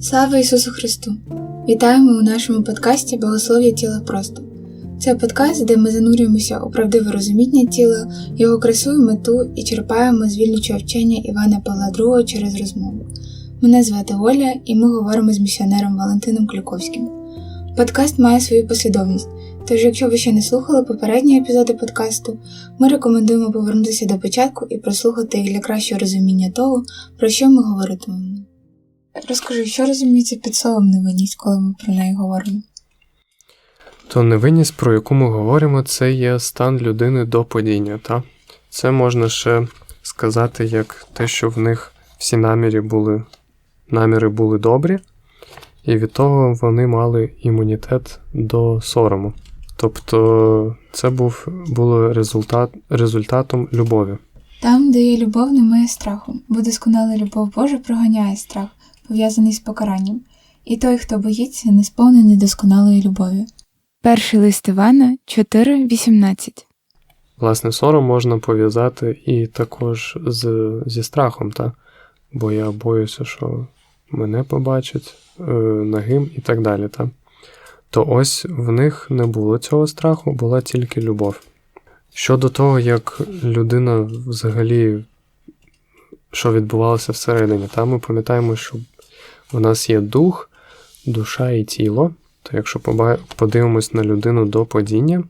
Слава Ісусу Христу! Вітаємо у нашому подкасті Богослов'я тіла просто. Це подкаст, де ми занурюємося у правдиве розуміння тіла, його красу і мету і черпаємо звільнючого вчення Івана Павла II через розмову. Мене звати Оля, і ми говоримо з місіонером Валентином Клюковським. Подкаст має свою послідовність, тож, якщо ви ще не слухали попередні епізоди подкасту, ми рекомендуємо повернутися до початку і прослухати їх для кращого розуміння того, про що ми говоритимемо. Розкажи, що розуміється під словом невинність, коли ми про неї говоримо? То невинність, про яку ми говоримо, це є стан людини до падіння. Та? Це можна ще сказати як те, що в них всі наміри були, наміри були добрі, і від того вони мали імунітет до сорому. Тобто це був було результат, результатом любові. Там, де є любов, немає страху, бо досконала любов Божа проганяє страх, пов'язаний з покаранням, і той, хто боїться, не сповнений досконалої любові. Перший лист Івана 4.18 Власне, сором можна пов'язати і також з, зі страхом, та? бо я боюся, що мене побачать е, нагим і так далі. Та? То ось в них не було цього страху, була тільки любов. Щодо того, як людина взагалі, що відбувалося всередині, та ми пам'ятаємо, що в нас є дух, душа і тіло. То якщо подивимось на людину до падіння,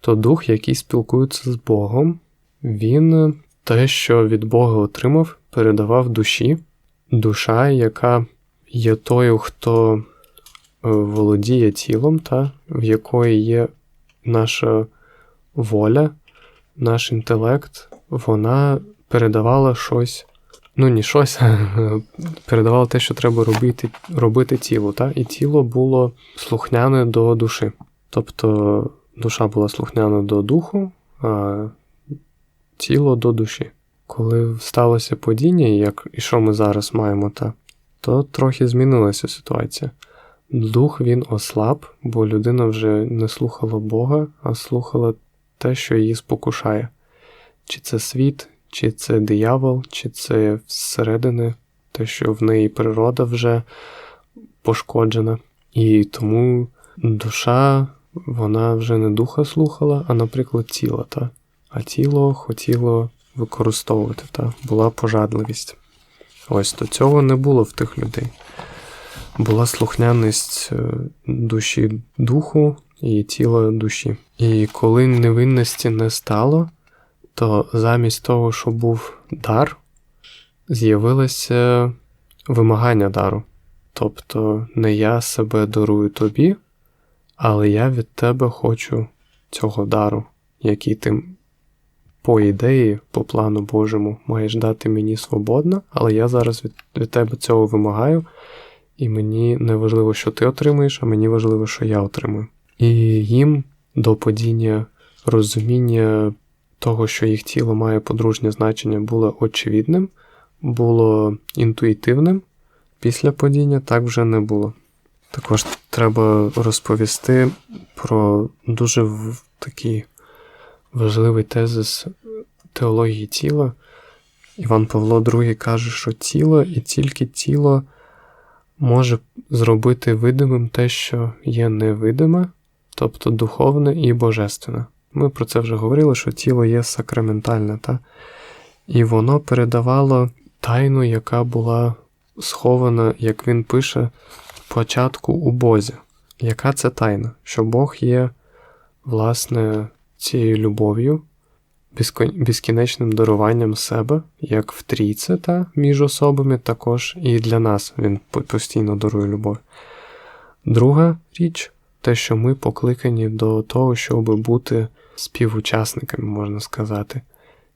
то дух, який спілкується з Богом, він те, що від Бога отримав, передавав душі. Душа, яка є тою, хто володіє тілом, та, в якої є наша воля, наш інтелект, вона передавала щось. Ну, не щось, передавала те, що треба робити робити тілу. Та? І тіло було слухняне до душі. Тобто душа була слухняна до духу, а тіло до душі. Коли сталося падіння, як і що ми зараз маємо, та, то трохи змінилася ситуація. Дух він ослаб, бо людина вже не слухала Бога, а слухала те, що її спокушає. Чи це світ, чи це диявол, чи це всередини, те, що в неї природа вже пошкоджена. І тому душа, вона вже не духа слухала, а, наприклад, тіло. Та? А тіло хотіло використовувати, та? була пожадливість. Ось до цього не було в тих людей. Була слухняність е, душі духу і тіла душі. І коли невинності не стало, то замість того, що був дар, з'явилося вимагання дару. Тобто не я себе дарую тобі, але я від тебе хочу цього дару, який ти, по ідеї, по плану Божому, маєш дати мені свободно, але я зараз від, від тебе цього вимагаю, і мені не важливо, що ти отримуєш, а мені важливо, що я отримую. І їм до падіння розуміння того, що їх тіло має подружнє значення, було очевидним, було інтуїтивним. Після падіння так вже не було. Також треба розповісти про дуже такий важливий тезис теології тіла. Іван Павло II каже, що тіло і тільки тіло може зробити видимим те, що є невидиме, тобто духовне і божественне. Ми про це вже говорили, що тіло є сакраментальне, та? і воно передавало тайну, яка була схована, як він пише, початку у Бозі. Яка це тайна? Що Бог є, власне, цією любов'ю, безкінечним даруванням себе, як в трійце та між особами, також і для нас він постійно дарує любов. Друга річ те, що ми покликані до того, щоб бути співучасниками, можна сказати,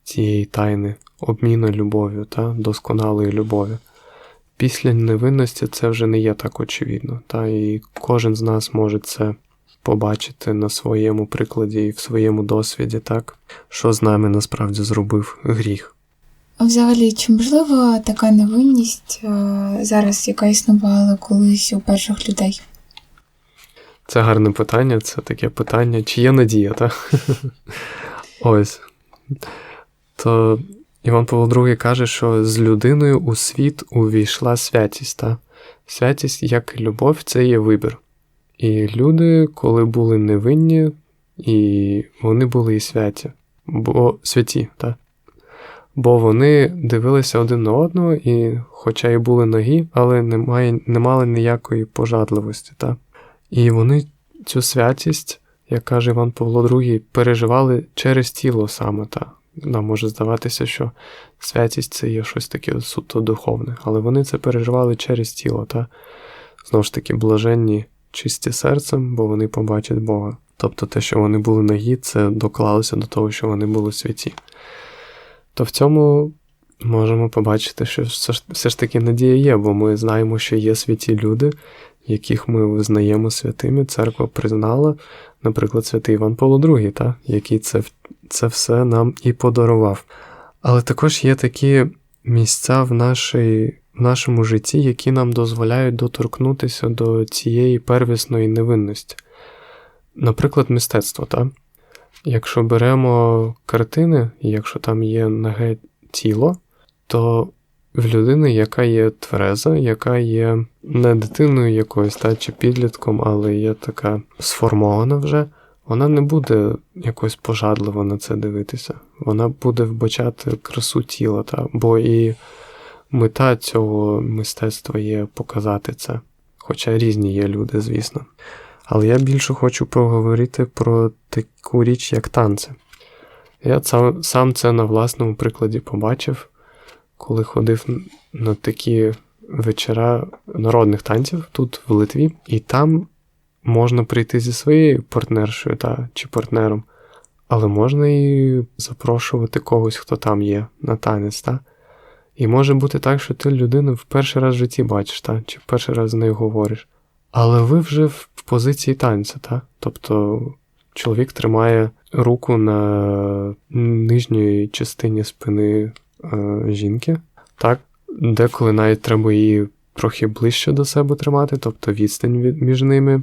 цієї тайни, обміну любов'ю та досконалої любові. Після невинності це вже не є так очевидно, та і кожен з нас може це побачити на своєму прикладі і в своєму досвіді, так, що з нами насправді зробив гріх. А взагалі, чи можливо така невинність е, зараз, яка існувала колись у перших людей? Це гарне питання, це таке питання, чи є надія, так? Ось. То Іван Павло II каже, що з людиною у світ увійшла святість. Та? Святість, як і любов, це є вибір. І люди, коли були невинні, і вони були і святі, бо святі, так? Бо вони дивилися один на одного, і, хоча і були ноги, але немає, не мали ніякої пожадливості. Та? І вони цю святість, як каже Іван Павло II, переживали через тіло саме. Та? Нам може здаватися, що святість це є щось таке суто духовне, але вони це переживали через тіло, та знову ж таки блаженні чисті серцем, бо вони побачать Бога. Тобто те, що вони були нагі, це доклалося до того, що вони були святі. То в цьому можемо побачити, що все ж, таки надія є, бо ми знаємо, що є святі люди, яких ми визнаємо святими. Церква признала, наприклад, святий Іван Павло II, та, який це, це все нам і подарував. Але також є такі місця в, нашій, в нашому житті, які нам дозволяють доторкнутися до цієї первісної невинності. Наприклад, мистецтво. Та? Якщо беремо картини, якщо там є наге тіло, то в людини, яка є твереза, яка є не дитиною якоюсь та, чи підлітком, але є така сформована вже, вона не буде якось пожадливо на це дивитися. Вона буде вбачати красу тіла, та, бо і мета цього мистецтва є показати це. Хоча різні є люди, звісно. Але я більше хочу поговорити про таку річ, як танці. Я сам, це на власному прикладі побачив, коли ходив на такі вечора народних танців тут, в Литві, і там можна прийти зі своєю партнершою та, чи партнером, але можна і запрошувати когось, хто там є, на танець. Та? І може бути так, що ти людину в перший раз в житті бачиш, та? чи в перший раз з нею говориш. Але ви вже в позиції танця, та? тобто чоловік тримає руку на нижній частині спини е, жінки, так? деколи навіть треба її трохи ближче до себе тримати, тобто відстань від, між ними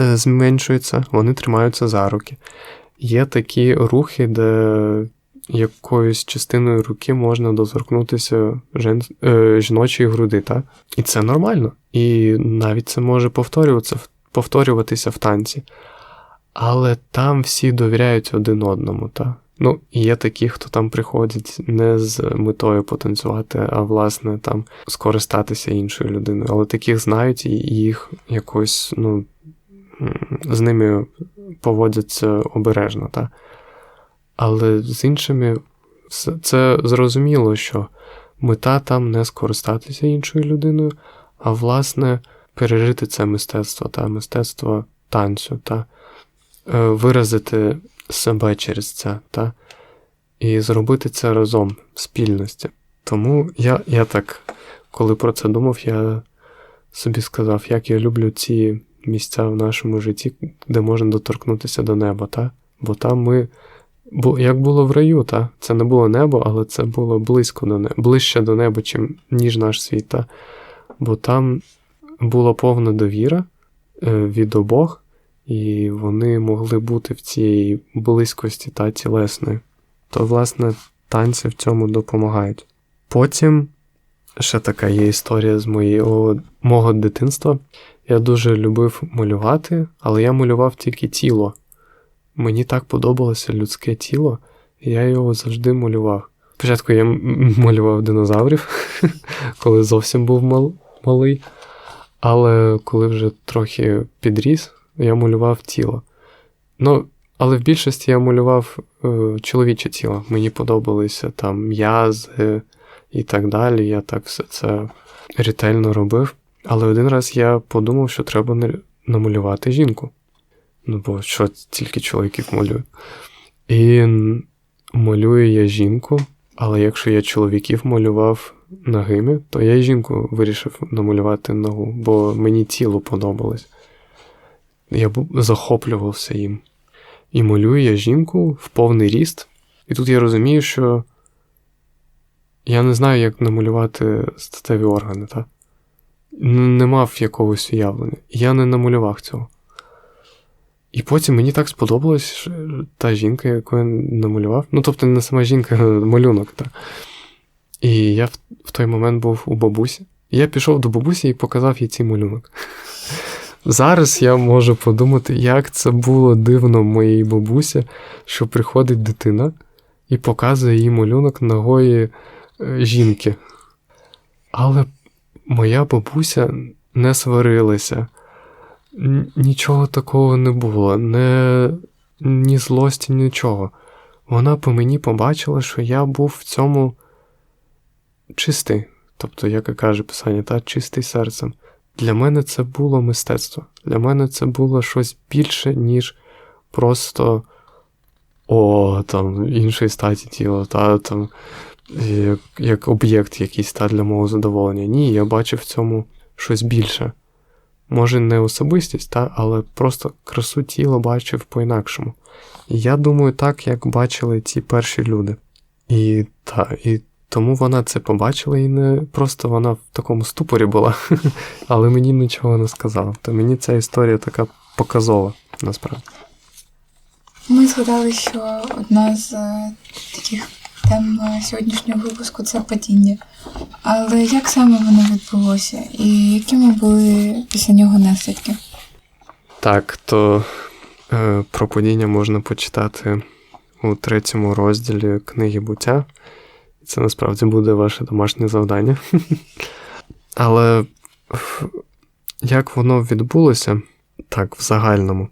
е, зменшується, вони тримаються за руки. Є такі рухи, де якоюсь частиною руки можна доторкнутися жен... е, жіночої груди, так? І це нормально. І навіть це може повторюватися, повторюватися в танці. Але там всі довіряють один одному, так? Ну, є такі, хто там приходять не з метою потанцювати, а власне там скористатися іншою людиною. Але таких знають і їх якось, ну, з ними поводяться обережно, так? Але з іншими це зрозуміло, що мета там не скористатися іншою людиною, а власне пережити це мистецтво, та мистецтво танцю, та виразити себе через це, та, і зробити це разом в спільності. Тому я, я так, коли про це думав, я собі сказав, як я люблю ці місця в нашому житті, де можна доторкнутися до неба, та? бо там ми. Бо як було в раю, та? це не було небо, але це було близько до неба, ближче до неба, чим, ніж наш світ. Та? Бо там була повна довіра від обох, і вони могли бути в цій близькості та тілесної. То, власне, танці в цьому допомагають. Потім ще така є історія з моєго мого дитинства. Я дуже любив малювати, але я малював тільки тіло. Мені так подобалося людське тіло, я його завжди малював. Спочатку я малював динозаврів, коли зовсім був мал, малий, але коли вже трохи підріс, я малював тіло. Ну, але в більшості я малював е, чоловіче тіло. Мені подобалися там м'язи і так далі. Я так все це ретельно робив. Але один раз я подумав, що треба намалювати жінку. Ну, бо що тільки чоловіків малюю. І малюю я жінку, але якщо я чоловіків малював ногими, то я і жінку вирішив намалювати ногу, бо мені тіло подобалось. Я захоплювався їм. І малюю я жінку в повний ріст. І тут я розумію, що я не знаю, як намалювати статеві органи, так? Не мав якогось уявлення. Я не намалював цього. І потім мені так сподобалась та жінка, яку я намалював. Ну, тобто, не сама жінка, а малюнок. Та. І я в, в той момент був у бабусі. Я пішов до бабусі і показав їй цей малюнок. Зараз я можу подумати, як це було дивно моїй бабусі, що приходить дитина і показує їй малюнок ногої е, жінки. Але моя бабуся не сварилася, нічого такого не було, не, ні злості, нічого. Вона по мені побачила, що я був в цьому чистий, тобто, як і каже писання, та чистий серцем. Для мене це було мистецтво. Для мене це було щось більше, ніж просто о, там, іншої статі тіла, та там як, як об'єкт якийсь та для мого задоволення. Ні, я бачив в цьому щось більше. Може, не особистість, та, але просто красу тіла бачив по-інакшому. Я думаю, так, як бачили ці перші люди. І, та, і тому вона це побачила і не просто вона в такому ступорі була, але мені нічого не сказала. То мені ця історія така показова, насправді. Ми згадали, що одна з е, таких тем е, сьогоднішнього випуску це падіння. Але як саме воно відбулося і якими були після нього наслідки? Так, то е, про падіння можна почитати у третьому розділі книги буття. Це насправді буде ваше домашнє завдання. Але як воно відбулося, так, в загальному,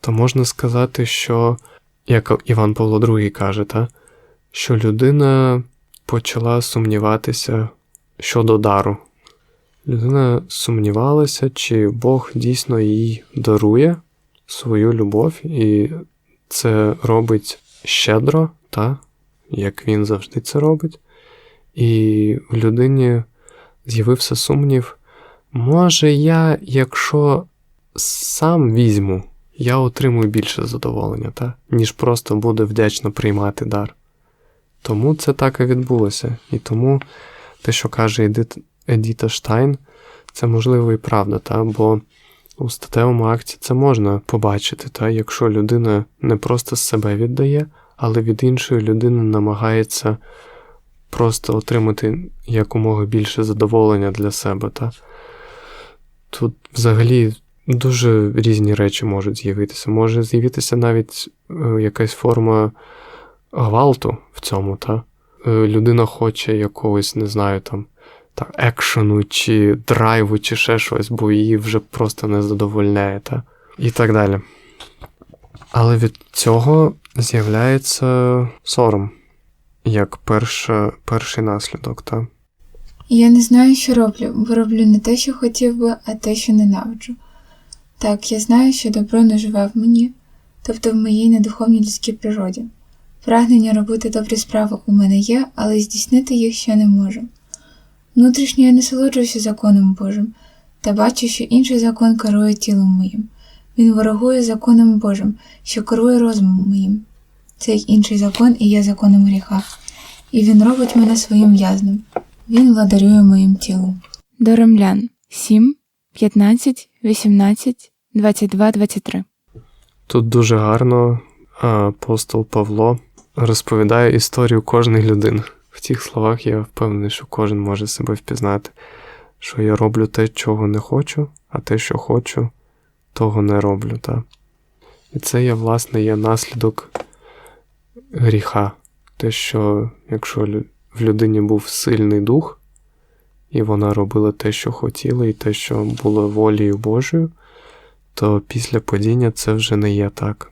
то можна сказати, що, як Іван Павло II каже, та, що людина почала сумніватися щодо дару. Людина сумнівалася, чи Бог дійсно їй дарує свою любов, і це робить щедро, та, як він завжди це робить. І в людині з'явився сумнів, може, я, якщо сам візьму, я отримую більше задоволення, та? ніж просто буде вдячно приймати дар. Тому це так і відбулося. І тому те, що каже Едіта Штайн, це можливо і правда, та? бо у статевому акті це можна побачити, та? якщо людина не просто себе віддає, але від іншої людини намагається просто отримати якомога більше задоволення для себе. Та? Тут взагалі дуже різні речі можуть з'явитися. Може з'явитися навіть е, якась форма гвалту в цьому, та? Е, людина хоче якогось, не знаю, там, так, екшену, чи драйву, чи ще щось, бо її вже просто не задовольняє, та? і так далі. Але від цього з'являється сором, як перша, перший наслідок, та? Я не знаю, що роблю, бо роблю не те, що хотів би, а те, що ненавиджу. Так, я знаю, що добро не живе в мені, тобто в моїй недуховній людській природі. Прагнення робити добрі справи у мене є, але здійснити їх ще не можу. Внутрішньо я насолоджуюся законом Божим, та бачу, що інший закон керує тілом моїм. Він ворогує законом Божим, що керує розумом моїм. Цей інший закон і є законом гріха, і він робить мене своїм в'язнем. Він владарює моїм тілом. До римлян 7, 15, 18, 22, 23. Тут дуже гарно апостол Павло розповідає історію кожної людини. В цих словах я впевнений, що кожен може себе впізнати, що я роблю те, чого не хочу, а те, що хочу, того не роблю. Та? І це є, власне, є наслідок гріха. Те, що якщо в людині був сильний дух, і вона робила те, що хотіла, і те, що було волею Божою, то після падіння це вже не є так.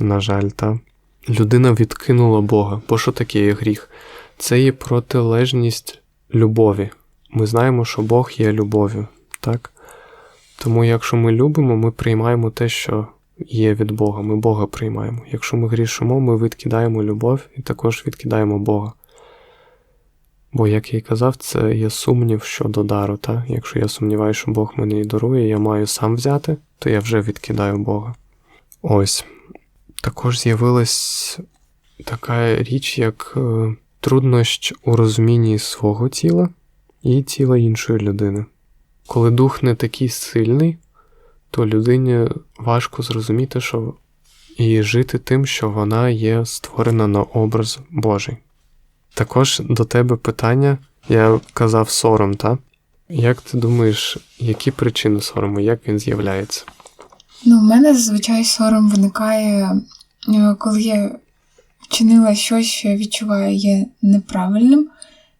На жаль, та. Людина відкинула Бога. Бо що таке є гріх? Це є протилежність любові. Ми знаємо, що Бог є любов'ю, так? Тому, якщо ми любимо, ми приймаємо те, що є від Бога. Ми Бога приймаємо. Якщо ми грішимо, ми відкидаємо любов і також відкидаємо Бога. Бо, як я й казав, це є сумнів щодо дару. Та? Якщо я сумніваюся, що Бог мені і дарує, я маю сам взяти, то я вже відкидаю Бога. Ось. Також з'явилась така річ, як е, труднощ у розумінні свого тіла і тіла іншої людини. Коли дух не такий сильний, то людині важко зрозуміти, що і жити тим, що вона є створена на образ Божий. Також до тебе питання, я казав сором, та? Як ти думаєш, які причини сорому, як він з'являється? Ну, в мене зазвичай сором виникає, е, коли я вчинила щось, що я відчуваю є неправильним,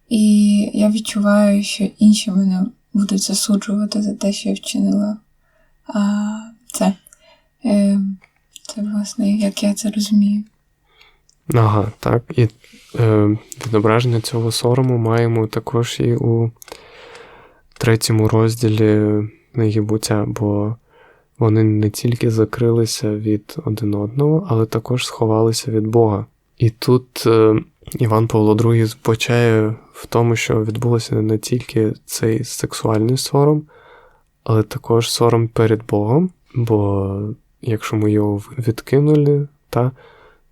і я відчуваю, що інші мене будуть засуджувати за те, що я вчинила. А це, е, це власне, як я це розумію. Ага, так. І е, відображення цього сорому маємо також і у третьому розділі книги буття, бо вони не тільки закрилися від один одного, але також сховалися від Бога. І тут е, Іван Павло II збочає в тому, що відбулося не тільки цей сексуальний сором, але також сором перед Богом, бо якщо ми його відкинули, та,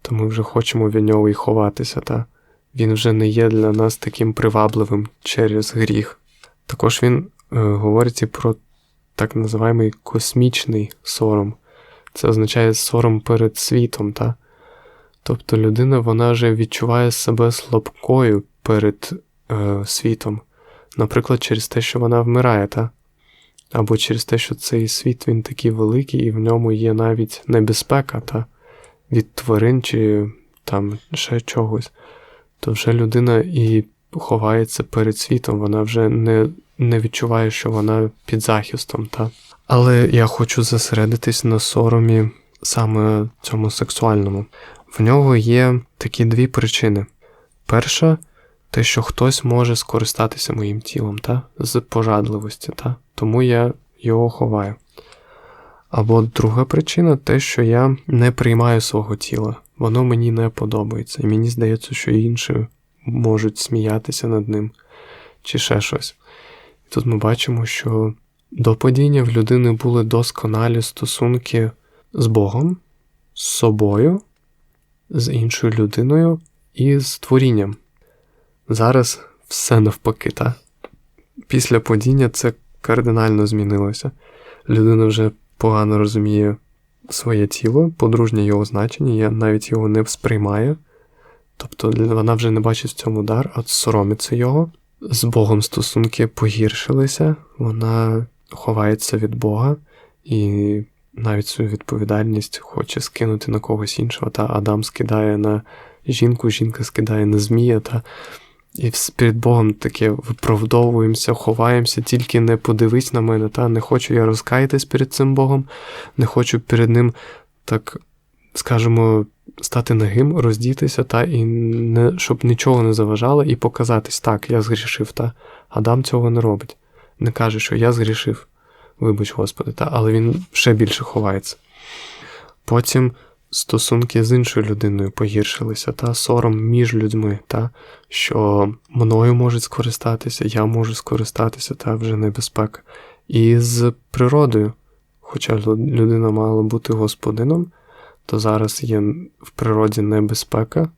то ми вже хочемо від нього і ховатися. Та? Він вже не є для нас таким привабливим через гріх. Також він е, говорить і про так називаємий космічний сором. Це означає сором перед світом. Та? Тобто людина вона вже відчуває себе слабкою перед е, світом, наприклад, через те, що вона вмирає, та? або через те, що цей світ він такий великий, і в ньому є навіть небезпека та? від тварин чи там ще чогось, то вже людина і ховається перед світом, вона вже не не відчуває, що вона під захистом. Та? Але я хочу зосередитись на соромі саме цьому сексуальному. В нього є такі дві причини. Перша, те, що хтось може скористатися моїм тілом та? з пожадливості, та? тому я його ховаю. Або друга причина те, що я не приймаю свого тіла, воно мені не подобається, і мені здається, що інші можуть сміятися над ним чи ще щось. Тут ми бачимо, що до падіння в людини були досконалі стосунки з Богом, з собою, з іншою людиною і з творінням. Зараз все навпаки, та? Після падіння це кардинально змінилося. Людина вже погано розуміє своє тіло, подружнє його значення, я навіть його не сприймає. Тобто вона вже не бачить в цьому дар, а соромиться його. З Богом стосунки погіршилися, вона ховається від Бога і навіть свою відповідальність хоче скинути на когось іншого. Та Адам скидає на жінку, жінка скидає на Змія. Та і перед Богом таке виправдовуємося, ховаємося, тільки не подивись на мене, та не хочу я розкаятись перед цим Богом, не хочу перед Ним, так скажемо, стати нагим, роздітися, та, і не, щоб нічого не заважало, і показатись, так, я згрішив, та. Адам цього не робить. Не каже, що я згрішив, вибач, Господи, та, але він ще більше ховається. Потім стосунки з іншою людиною погіршилися, та сором між людьми, та що мною можуть скористатися, я можу скористатися, та вже небезпека. І з природою, хоча людина мала бути господином, то зараз є в природі небезпека,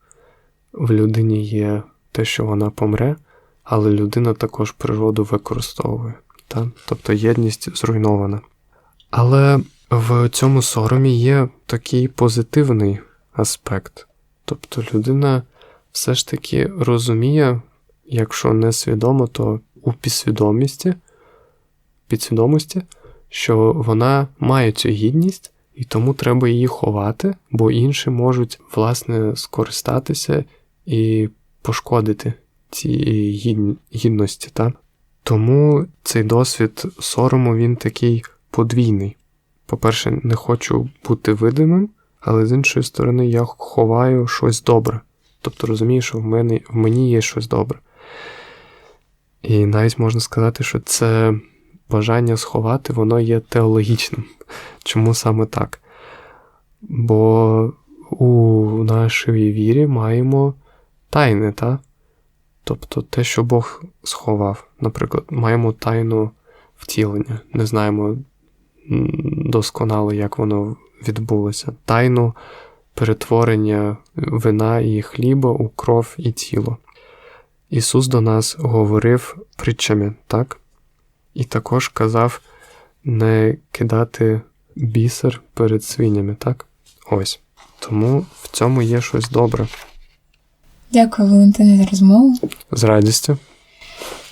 в людині є те, що вона помре, але людина також природу використовує. Та? Тобто єдність зруйнована. Але в цьому соромі є такий позитивний аспект. Тобто людина все ж таки розуміє, якщо не свідомо, то у підсвідомості, підсвідомості, що вона має цю гідність, і тому треба її ховати, бо інші можуть, власне, скористатися і пошкодити цієї гідності. Та? Тому цей досвід сорому він такий подвійний. По-перше, не хочу бути видимим, але з іншої сторони, я ховаю щось добре. Тобто розумію, що в, мене, в мені є щось добре. І навіть можна сказати, що це бажання сховати, воно є теологічним. Чому саме так? Бо у нашій вірі маємо тайни, та? тобто те, що Бог сховав. Наприклад, маємо тайну втілення, не знаємо досконало, як воно відбулося. Тайну перетворення вина і хліба у кров і тіло. Ісус до нас говорив притчами, так? І також казав не кидати бісер перед свинями, так? Ось. Тому в цьому є щось добре. Дякую, Валентине, за розмову. З радістю.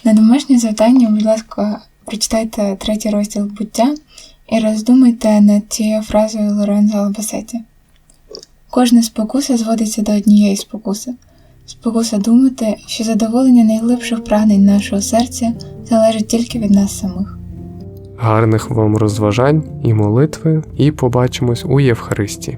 На домашнє завдання, будь ласка, прочитайте третій розділ буття і роздумайте над цією фразою Лорензо Албасеті. Кожна спокуса зводиться до однієї спокуси. Спокуса думати, що задоволення найглибших прагнень нашого серця залежить тільки від нас самих. Гарних вам розважань і молитви, і побачимось у Євхаристії.